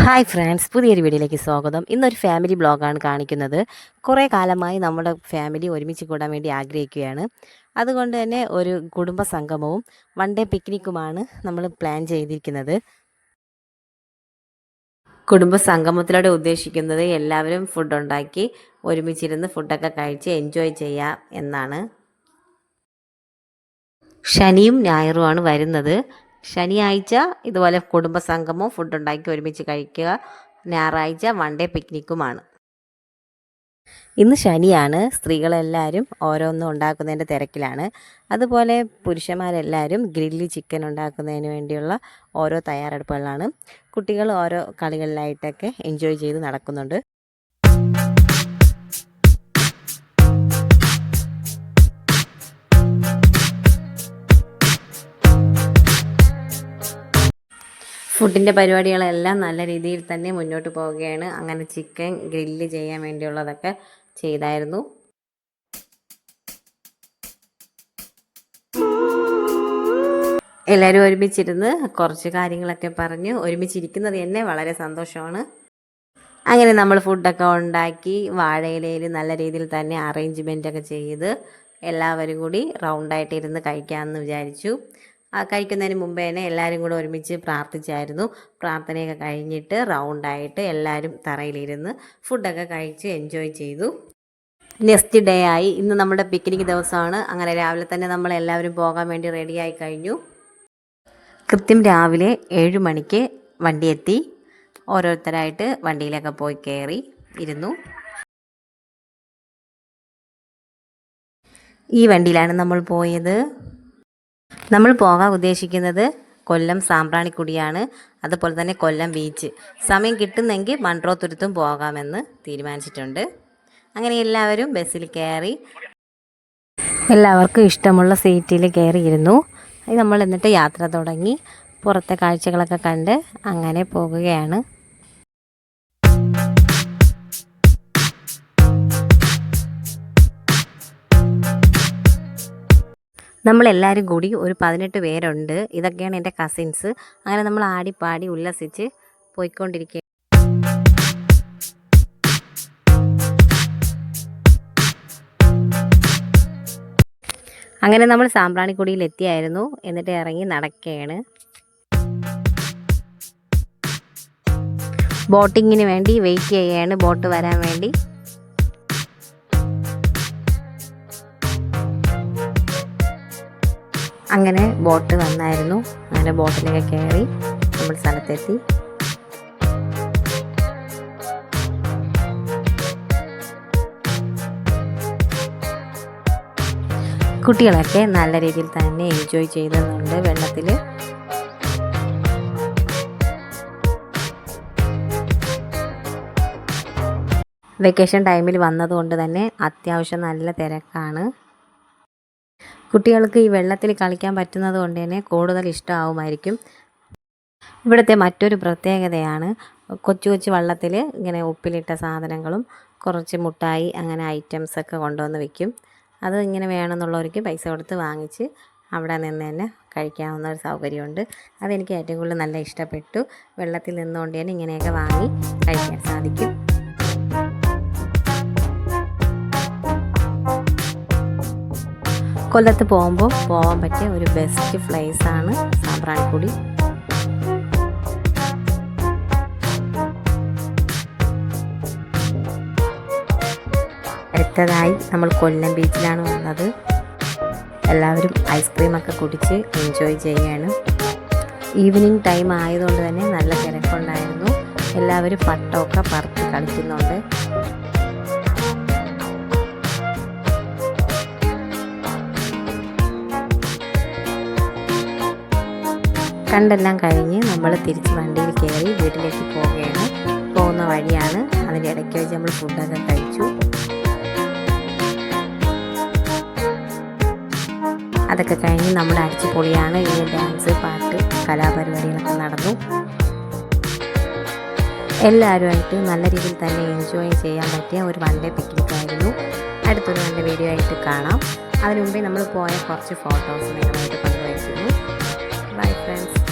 Hi friends പുതിയൊരു വീഡിയോയിലേക്ക് സ്വാഗതം. ഇന്നൊരു ഫാമിലി ബ്ലോഗാണ് കാണിക്കുന്നത്. കുറേ കാലമായി നമ്മുടെ ഫാമിലി ഒരുമിച്ച് കൂടാൻ വേണ്ടി ആഗ്രഹിക്കുകയാണ്. അതുകൊണ്ട് തന്നെ ഒരു കുടുംബ സംഗമവും വൺ ഡേ പിക്നിക്കുമാണ് നമ്മൾ പ്ലാൻ ചെയ്തിരിക്കുന്നത്. കുടുംബ സംഗമത്തിലൂടെ ഉദ്ദേശിക്കുന്നത് എല്ലാവരും ഫുഡ് ഉണ്ടാക്കി ഒരുമിച്ചിരുന്ന് ഫുഡൊക്കെ കഴിച്ച് എൻജോയ് ചെയ്യാം എന്നാണ്. ശനിയും ഞായറുമാണ് വരുന്നത്. ശനിയാഴ്ച ഇതുപോലെ കുടുംബ സംഗമവും ഫുഡ് ഉണ്ടാക്കി ഒരുമിച്ച് കഴിക്കുക. ഞായറാഴ്ച വൺ ഡേ പിക്നിക്കുമാണ് ഇന്ന് ശനിയാണ്. സ്ത്രീകളെല്ലാവരും ഓരോന്നും ഉണ്ടാക്കുന്നതിന്റെ തിരക്കിലാണ്. അതുപോലെ പുരുഷന്മാരെല്ലാവരും ഗ്രില്ലി ചിക്കൻ ഉണ്ടാക്കുന്നതിന് വേണ്ടിയുള്ള ഓരോ തയ്യാറെടുപ്പുകളാണ്. കുട്ടികൾ ഓരോ കളികളിലായിട്ടൊക്കെ എൻജോയ് ചെയ്ത് നടക്കുന്നുണ്ട്. ഫുഡിന്റെ പരിപാടികളെല്ലാം നല്ല രീതിയിൽ തന്നെ മുന്നോട്ട് പോവുകയാണ്. അങ്ങനെ ചിക്കൻ ഗ്രില്ല് ചെയ്യാൻ വേണ്ടിയുള്ളതൊക്കെ ചെയ്തായിരുന്നു. എല്ലാവരും ഒരുമിച്ചിരുന്ന് കുറച്ച് കാര്യങ്ങളൊക്കെ പറഞ്ഞ് ഒരുമിച്ചിരിക്കുന്നത് തന്നെ വളരെ സന്തോഷമാണ്. അങ്ങനെ നമ്മൾ ഫുഡൊക്കെ ഉണ്ടാക്കി വാഴയിലയിൽ നല്ല രീതിയിൽ തന്നെ അറേഞ്ച്മെന്റ് ഒക്കെ ചെയ്ത് എല്ലാവരും കൂടി റൗണ്ടായിട്ട് ഇരുന്ന് കഴിക്കാമെന്ന് വിചാരിച്ചു. കഴിക്കുന്നതിന് മുമ്പേ തന്നെ എല്ലാവരും കൂടെ ഒരുമിച്ച് പ്രാർത്ഥിച്ചായിരുന്നു. പ്രാർത്ഥനയൊക്കെ കഴിഞ്ഞിട്ട് റൗണ്ടായിട്ട് എല്ലാവരും തറയിലിരുന്ന് ഫുഡൊക്കെ കഴിച്ച് എൻജോയ് ചെയ്തു. നെക്സ്റ്റ് ഡേ ആയി. ഇന്ന് നമ്മുടെ പിക്നിക് ദിവസമാണ്. അങ്ങനെ രാവിലെ തന്നെ നമ്മൾ എല്ലാവരും പോകാൻ വേണ്ടി റെഡിയായി കഴിഞ്ഞു. കൃത്യം രാവിലെ ഏഴ് മണിക്ക് വണ്ടി എത്തി. ഓരോരുത്തരായിട്ട് വണ്ടിയിലൊക്കെ പോയി കയറി ഇരുന്നു. ഈ വണ്ടിയിലാണ് നമ്മൾ പോയത്. നമ്മൾ പോകാൻ ഉദ്ദേശിക്കുന്നത് കൊല്ലം സാമ്പ്രാണിക്കുടിയാണ്. അതുപോലെ തന്നെ കൊല്ലം ബീച്ച്. സമയം കിട്ടുന്നെങ്കിൽ മൺട്രോത്തുരുത്തും പോകാമെന്ന് തീരുമാനിച്ചിട്ടുണ്ട്. അങ്ങനെ എല്ലാവരും ബസ്സിൽ കയറി എല്ലാവർക്കും ഇഷ്ടമുള്ള സീറ്റിൽ കയറിയിരുന്നു. നമ്മൾ എന്നിട്ട് യാത്ര തുടങ്ങി. പുറത്തെ കാഴ്ചകളൊക്കെ കണ്ട് അങ്ങനെ പോകുകയാണ്. നമ്മളെല്ലാവരും കൂടി ഒരു പതിനെട്ട് പേരുണ്ട്. ഇതൊക്കെയാണ് എന്റെ കസിൻസ് അങ്ങനെ നമ്മൾ ആടി പാടി ഉല്ലസിച്ച് പോയിക്കൊണ്ടിരിക്കുക അങ്ങനെ നമ്മൾ സാമ്പ്രാണിക്കുടിയിൽ എത്തിയായിരുന്നു എന്നിട്ട് ഇറങ്ങി നടക്കുകയാണ് ബോട്ടിങ്ങിന് വേണ്ടി വെയിറ്റ് ചെയ്യുകയാണ് ബോട്ട് വരാൻ വേണ്ടി. അങ്ങനെ ബോട്ട് വന്നായിരുന്നു അങ്ങനെ ബോട്ടിലൊക്കെ കയറി നമ്മൾ സ്ഥലത്തെത്തി. കുട്ടികളൊക്കെ നല്ല രീതിയിൽ തന്നെ എൻജോയ് ചെയ്യുന്നുണ്ട് വെള്ളത്തിൽ. വെക്കേഷൻ ടൈമിൽ വന്നതുകൊണ്ട് തന്നെ അത്യാവശ്യം നല്ല തിരക്കാണ്. കുട്ടികൾക്ക് ഈ വെള്ളത്തിൽ കളിക്കാൻ പറ്റുന്നത് കൊണ്ട് തന്നെ കൂടുതൽ ഇഷ്ടമാവുമായിരിക്കും. ഇവിടുത്തെ മറ്റൊരു പ്രത്യേകതയാണ് കൊച്ചു കൊച്ചു വള്ളത്തിൽ ഇങ്ങനെ ഉപ്പിലിട്ട സാധനങ്ങളും കുറച്ച് മുട്ടായി അങ്ങനെ ഐറ്റംസൊക്കെ കൊണ്ടുവന്ന് വെക്കും. അത് ഇങ്ങനെ വേണമെന്നുള്ളവർക്ക് പൈസ കൊടുത്ത് വാങ്ങിച്ച് അവിടെ നിന്ന് തന്നെ കഴിക്കാവുന്ന ഒരു സൗകര്യമുണ്ട്. അതെനിക്ക് ഏറ്റവും കൂടുതൽ നല്ല ഇഷ്ടപ്പെട്ടു. വെള്ളത്തിൽ നിന്നുകൊണ്ട് തന്നെ ഇങ്ങനെയൊക്കെ വാങ്ങി കഴിക്കാൻ സാധിക്കും. കൊല്ലത്ത് പോകുമ്പോൾ പോകാൻ പറ്റിയ ഒരു ബെസ്റ്റ് പ്ലേസ് ആണ് സാമ്പ്രാണിക്കുടി. അടുത്തതായി നമ്മൾ കൊല്ലം ബീച്ചിലാണ് വന്നത്. എല്ലാവരും ഐസ്ക്രീമൊക്കെ കുടിച്ച് എൻജോയ് ചെയ്യാണ്. ഈവനിങ് ടൈം ആയതുകൊണ്ട് തന്നെ നല്ല തിരക്കുണ്ടായിരുന്നു. എല്ലാവരും പട്ടമൊക്കെ പറത്തി കളിക്കുന്നുണ്ട്. കണ്ടെല്ലാം കഴിഞ്ഞ് നമ്മൾ തിരിച്ച് വണ്ടിയിൽ കയറി വീട്ടിലേക്ക് പോവുകയാണ്. പോകുന്ന വഴിയാണ്. അതിന്റെ ഇടയ്ക്ക് വെച്ച് നമ്മൾ ഫുഡൊക്കെ കഴിച്ചു. അതൊക്കെ കഴിഞ്ഞ് നമ്മൾ അടിച്ചു പൊളിയാണ് ഈ ഡാൻസ് പാട്ട് കലാപരിപാടികളൊക്കെ നടന്നു. എല്ലാവരുമായിട്ട് നല്ല രീതിയിൽ തന്നെ എൻജോയ് ചെയ്യാൻ പറ്റിയ ഒരു വൺ ഡേ പിക്നിക് ആയിരുന്നു. അടുത്തൊരു നല്ല വീഡിയോ ആയിട്ട് കാണാം. അതിനു മുമ്പേ നമ്മൾ പോയ കുറച്ച് ഫോട്ടോസ് നിങ്ങളുമായിട്ട് പങ്കുവയ്ക്കുന്നു. my friends.